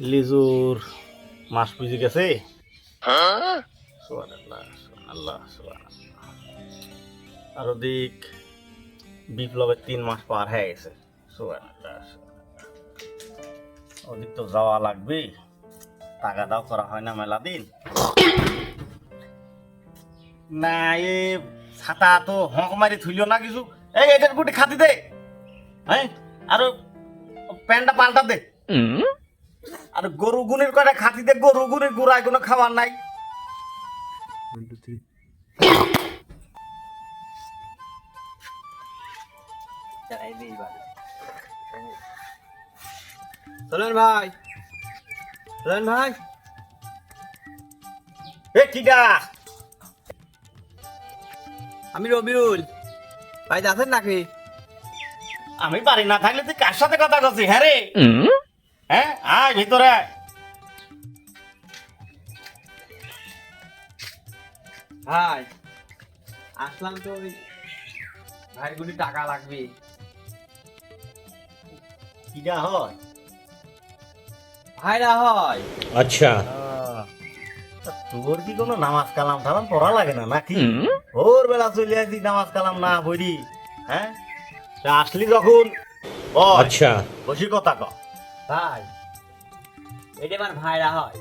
লিজুর মাস পুজি গেছে? সুবহানাল্লাহ। আর ওদিক বিপ্লবের তিন মাস পার হয়ে গেছে। ওদিক তো যাওয়া লাগবে। টাকা দাও করা হয় না মেলা দিন। না এ ছাতা তো হক মারি থুইল না কিছু। এই এটার গুটি খাতি দে। হ্যাঁ? আর প্যান্টটা পাল্টা দে। আর গরু গুনের কটা খাতি দে গরু গুনের গুড়ায় কোনো খাবার নাই? চলেন ভাই চলেন ভাই। এ কিডা আমি রবিউল ভাই আছেন নাকি? আমি বাড়ি না থাকলে তুই কার সাথে কথা করছিস হ্যাঁ রে। হ্যাঁ আয় ভিতরে। ভাই আসলাম তো ওই টাকা লাগবে। কিটা হয়? ভাইরা হয়। আচ্ছা। তোর কি কোনো নামাজ কালাম টালাম পড়া লাগে না নাকি? ওর বেলা চলে আসি নামাজ কালাম না বইরি হ্যাঁ? আসলি যখন আচ্ছা। বসি কথা কথা ভাই এটা আমার ভাইরা হয়।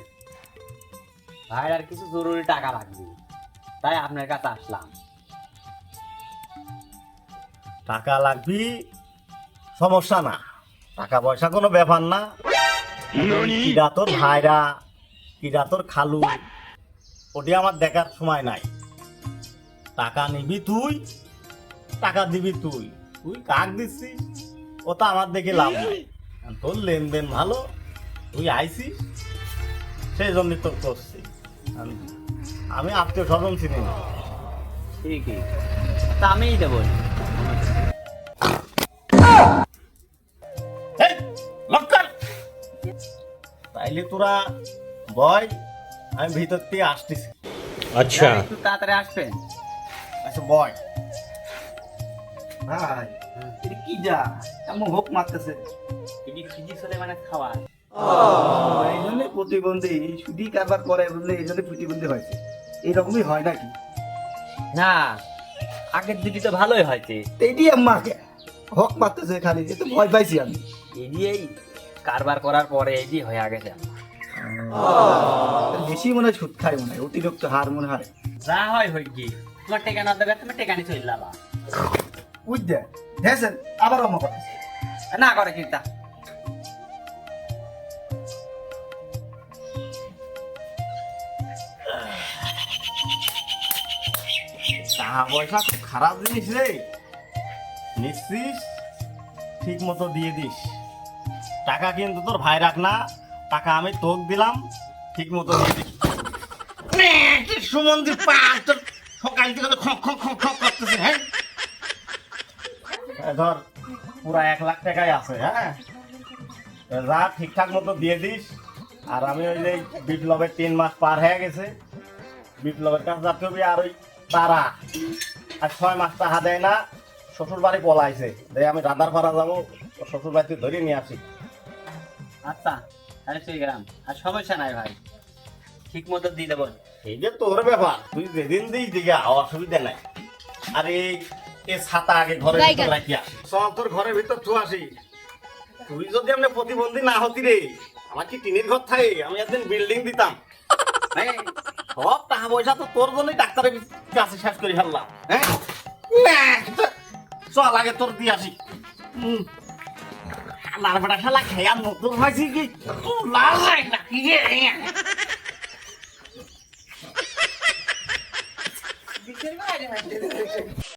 ভাইরার কিছু জরুরি টাকা লাগবে। তাই আপনার কাছে আসলাম। টাকা লাগবি? সমস্যা না। টাকা পয়সা কোনো ব্যাপার না। কিরা তোর ভাইরা কিরা তোর খালু। ওটি আমার দেখার সময় নাই। টাকা নিবি তুই টাকা দিবি তুই। তুই কাক দিচ্ছিস? ওটা আমার দেখে লাভ নাই। তোর লেনদেন ভালো তুই আইসি সেই জন্য তো করছি। আমি আত্মীয় স্বজন চিনি না। ঠিকই। তা আমিই দেবো। তাইলে তোরা বয় আমি ভিতর থেকে আসতেছি। আচ্ছা। একটু তাড়াতাড়ি আসবেন? আচ্ছা বয়। হ্যাঁ এটা কি যা? এমন হোক মারতেছে। এটি ফিজিক্স হলে মানে খাওয়া। এই জন্য প্রতিবন্ধী কারবার করে এই জন্য প্রতিবন্ধী হয়েছে। এরকমই হয় নাকি? না আগের দুটি তো ভালোই হয়েছে। এইটি আমাকে হক মারতেছে খালি এ তো ভয় পাইছি আমি। এই দিয়েই কারবার করার পরে এই দিয়ে হয়ে গেছে। বেশি মনে হয় সুদ খায় মনে হয় অতিরিক্ত হার মনে হয়। যা হয় হই কি তোমার টেকা না দেবে তুমি টেকানি চলে যাবা। দেখছেন আবার অমা করে না করে চিন্তা টাকা পয়সা খুব খারাপ জিনিস রে। নিচ্ছিস ঠিক মতো দিয়ে দিস। টাকা কিন্তু তোর ভাই রাখ না টাকা আমি তোক দিলাম ঠিক মতো দিয়ে দিস। সুমন্দির পা তোর। সকাল থেকে খক খক খক করতেছে হ্যাঁ? ধর পুরা এক লাখ টাকাই আছে হ্যাঁ? যা ঠিকঠাক মতো দিয়ে দিস। আর আমি ওই যে বিপ্লবের তিন মাস পার হয়ে গেছে। বিপ্লবের কাছে যাতে হবে আর ওই তারা। আর ছয় মাস টাকা দেয় না শ্বশুর বাড়ি পলাইছে। দেয় আমি রাধার পাড়া যাব শ্বশুর বাড়িতে ধরে নিয়ে আসি আচ্ছা চলে গেলাম। আর সমস্যা নাই ভাই ঠিক মতো দিয়ে দেবো। এই যে তোর ব্যাপার তুই যেদিন দিই দিকে অসুবিধা নাই। আর এই এ ছাতা আগে ঘরের ভিতর রাখিয়া চল তোর ঘরের ভিতর তুই আসি। তুই যদি আমরা প্রতিবন্ধী না হতি রে আমার কি টিনের ঘর থাকে? আমি একদিন বিল্ডিং দিতাম। হ্যাঁ? সব টাকা পয়সা তো তোর জন্যই ডাক্তারের কাছে শেষ করে ফেললাম। হ্যাঁ? চল আগে তোর দিয়ে আসি। লাল বেটা শালা খেয়া নতুন হয়েছি কি? তুই লাল না কি রে? বিকেল